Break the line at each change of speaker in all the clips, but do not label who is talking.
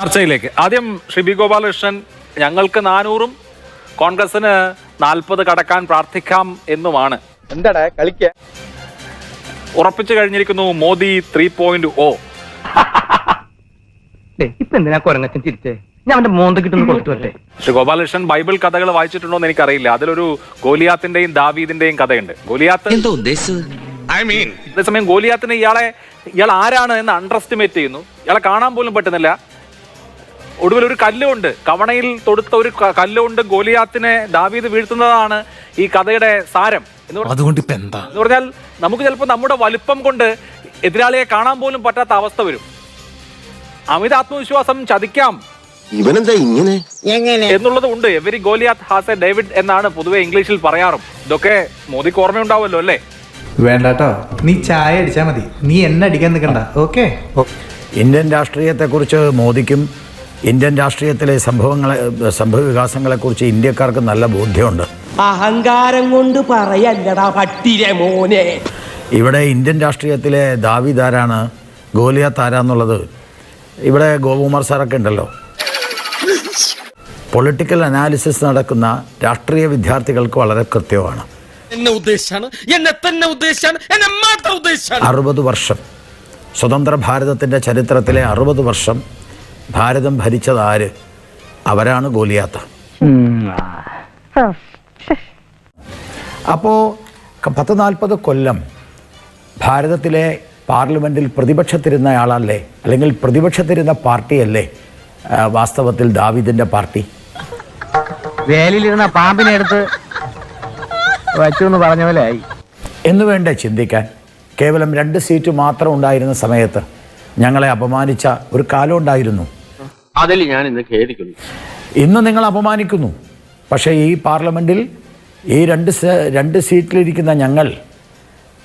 ചർച്ചയിലേക്ക്. ആദ്യം ശ്രീ ബി ഗോപാലകൃഷ്ണൻ ഞങ്ങൾക്ക് നാനൂറും കോൺഗ്രസിന് നാൽപ്പത് കടക്കാൻ പ്രാർത്ഥിക്കാം എന്നുമാണ്.
എന്താടാ കളിക്ക?
ഉറപ്പിച്ചു കഴിഞ്ഞിരിക്കുന്നു മോദി ത്രീ പോയിന്റ് ഓ.
ഇപ്പൊ എന്തിനാ കൊരങ്ങച്ചൻ ചിരിച്ചേ? ഞാൻ അവന്റെ മോന്തക്കിട്ടൊന്ന് കൊടുത്തു വരട്ടെ
ശ്രീ ഗോപാലകൃഷ്ണൻ ബൈബിൾ കഥകൾ വായിച്ചിട്ടുണ്ടോ എന്ന് എനിക്കറിയില്ല. അതിലൊരു ഗോലിയാത്തിന്റെയും ദാവീദിന്റെയും കഥയുണ്ട്. ഗോലിയാത്ത്
എന്തോ ഉദ്ദേശിച്ചത്?
അതേസമയം ഗോലിയാത്തിന് ഇയാളെ ഇയാൾ ആരാണ് എന്ന് അണ്ടർ എസ്റ്റിമേറ്റ് ചെയ്യുന്നു. ഇയാളെ കാണാൻ പോലും പറ്റുന്നില്ല. ഒടുവിൽ ഒരു കല്ലുണ്ട് കവണയിൽ തൊടുത്ത ഒരു കല്ലുകൊണ്ട് ഗോലിയാത്തിനെ ദാവീദ് വീഴ്ത്തുന്നതാണ് ഈ കഥയുടെ സാരം.
അതുകൊണ്ട് ഇപ്പൊ എന്താ?
എന്ന് പറഞ്ഞാൽ നമുക്ക് ചിലപ്പോൾ നമ്മുടെ വലുപ്പം കൊണ്ട് എതിരാളിയെ കാണാൻ പോലും പറ്റാത്ത അവസ്ഥ വരും. അമിത ആത്മവിശ്വാസം ചതിക്കാം.
ഇവനെന്താ ഇങ്ങനെ?
എന്നുള്ളത് ഉണ്ട്. Every Goliath has a David എന്നാണ് പൊതുവെ ഇംഗ്ലീഷിൽ പറയാറും. ഇതൊക്കെ മോദിക്ക് ഓർമ്മയുണ്ടാവുമല്ലോ അല്ലേ?
വേണ്ടാട്ടോ. നീ ചായ അടിച്ചാ മതി. നീ എന്നെ അടിക്കാൻ നിൽക്കണ്ട ഓക്കെ?
ഇന്ത്യൻ രാഷ്ട്രീയത്തെക്കുറിച്ച് മോദിക്കും ഇന്ത്യൻ രാഷ്ട്രീയത്തിലെ സംഭവങ്ങളെ സംഭവ വികാസങ്ങളെക്കുറിച്ച് ഇന്ത്യക്കാർക്ക് നല്ല ബോധ്യമുണ്ട്.
അഹങ്കാരം കൊണ്ട് പറയല്ലടാ പട്ടിരെ മോനെ.
ഇവിടെ ഇന്ത്യൻ രാഷ്ട്രീയത്തിലെ ദാവിദാരാണ് ആരാണ്? ഗോലിയാത്ത് ആരാന്നുള്ളത്? ഇവിടെ ഗോപകുമാർ സാറൊക്കെ ഉണ്ടല്ലോ. പൊളിറ്റിക്കൽ അനാലിസിസ് നടക്കുന്ന രാഷ്ട്രീയ വിദ്യാർത്ഥികൾക്ക് വളരെ കൃത്യമാണ്.
എന്നെ ഉദ്ദേശാണ് എന്നെ തന്നെ ഉദ്ദേശാണ് എന്നെ മാത്രം ഉദ്ദേശാണ്
അറുപത് വർഷം. സ്വതന്ത്ര ഭാരതത്തിന്റെ ചരിത്രത്തിലെ അറുപത് വർഷം ഭാരതം ഭരിച്ചത് ആര്? അവരാണ് ഗോലിയാത്ത. അപ്പോൾ പത്ത് നാൽപ്പത് കൊല്ലം ഭാരതത്തിലെ പാർലമെന്റിൽ പ്രതിപക്ഷത്തിരുന്ന ആളല്ലേ അല്ലെങ്കിൽ പ്രതിപക്ഷത്തിരുന്ന പാർട്ടിയല്ലേ? വാസ്തവത്തിൽ ദാവിദിന്റെ പാർട്ടി?
വേലിയിലിരുന്ന പാമ്പിനെ എടുത്ത് വച്ചു എന്ന് പറഞ്ഞ പോലെ ആയി.
എന്ന് വേണ്ട ചിന്തിക്കാൻ? കേവലം രണ്ട് സീറ്റ് മാത്രം ഉണ്ടായിരുന്ന സമയത്ത് ഞങ്ങളെ അപമാനിച്ച ഒരു കാലം ഉണ്ടായിരുന്നു.
അതിൽ ഞാൻ ഇന്ന് ഖേദിക്കുന്നു.
ഇന്ന് നിങ്ങൾ അപമാനിക്കുന്നു. പക്ഷേ ഈ പാർലമെന്റിൽ ഈ രണ്ട് സ- രണ്ട് സീറ്റിലിരിക്കുന്ന ഞങ്ങൾ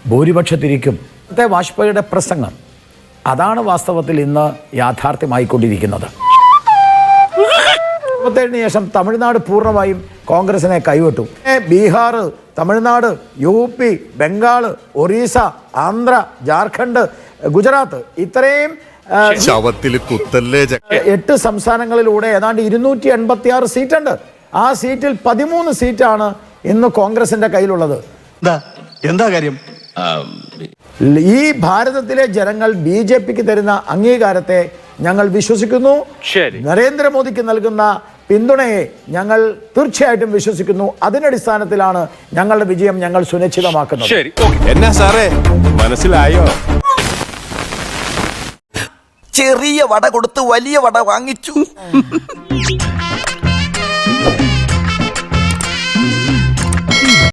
ഭൂരിപക്ഷത്തിരിക്കും. ഇന്നത്തെ വാജ്പേയിയുടെ പ്രസംഗം അതാണ് വാസ്തവത്തിൽ ഇന്ന് യാഥാർത്ഥ്യമായിക്കൊണ്ടിരിക്കുന്നത്. മുപ്പത്തേഴിന് ശേഷം തമിഴ്നാട് പൂർണമായും കോൺഗ്രസിനെ കൈവിട്ടു. ബീഹാർ തമിഴ്നാട് യു പി ബംഗാൾ ഒറീസ ആന്ധ്ര ജാർഖണ്ഡ് ഗുജറാത്ത് ഇത്രയും
ശവത്തിൽ കുത്തല്ലേ
എട്ട് സംസ്ഥാനങ്ങളിലൂടെ ഏതാണ്ട് ഇരുന്നൂറ്റി എൺപത്തി ആറ് സീറ്റുണ്ട്. ആ സീറ്റിൽ പതിമൂന്ന് സീറ്റാണ് ഇന്ന് കോൺഗ്രസിന്റെ കയ്യിലുള്ളത്.
എന്താ? കാര്യം?
ഈ ഭാരതത്തിലെ ജനങ്ങൾ ബി ജെ പിക്ക് തരുന്ന അംഗീകാരത്തെ ഞങ്ങൾ വിശ്വസിക്കുന്നു. നരേന്ദ്രമോദിക്ക് നൽകുന്ന പിന്തുണയെ ഞങ്ങൾ തീർച്ചയായിട്ടും വിശ്വസിക്കുന്നു. അതിനടിസ്ഥാനത്തിലാണ് ഞങ്ങളുടെ വിജയം ഞങ്ങൾ സുനിശ്ചിതമാക്കുന്നത്.
ശരി. ഓക്കെ
എന്നാ സാറേ മനസ്സിലായോ?
ചെറിയ വട കൊടുത്ത് വലിയ വട വാങ്ങിച്ചു.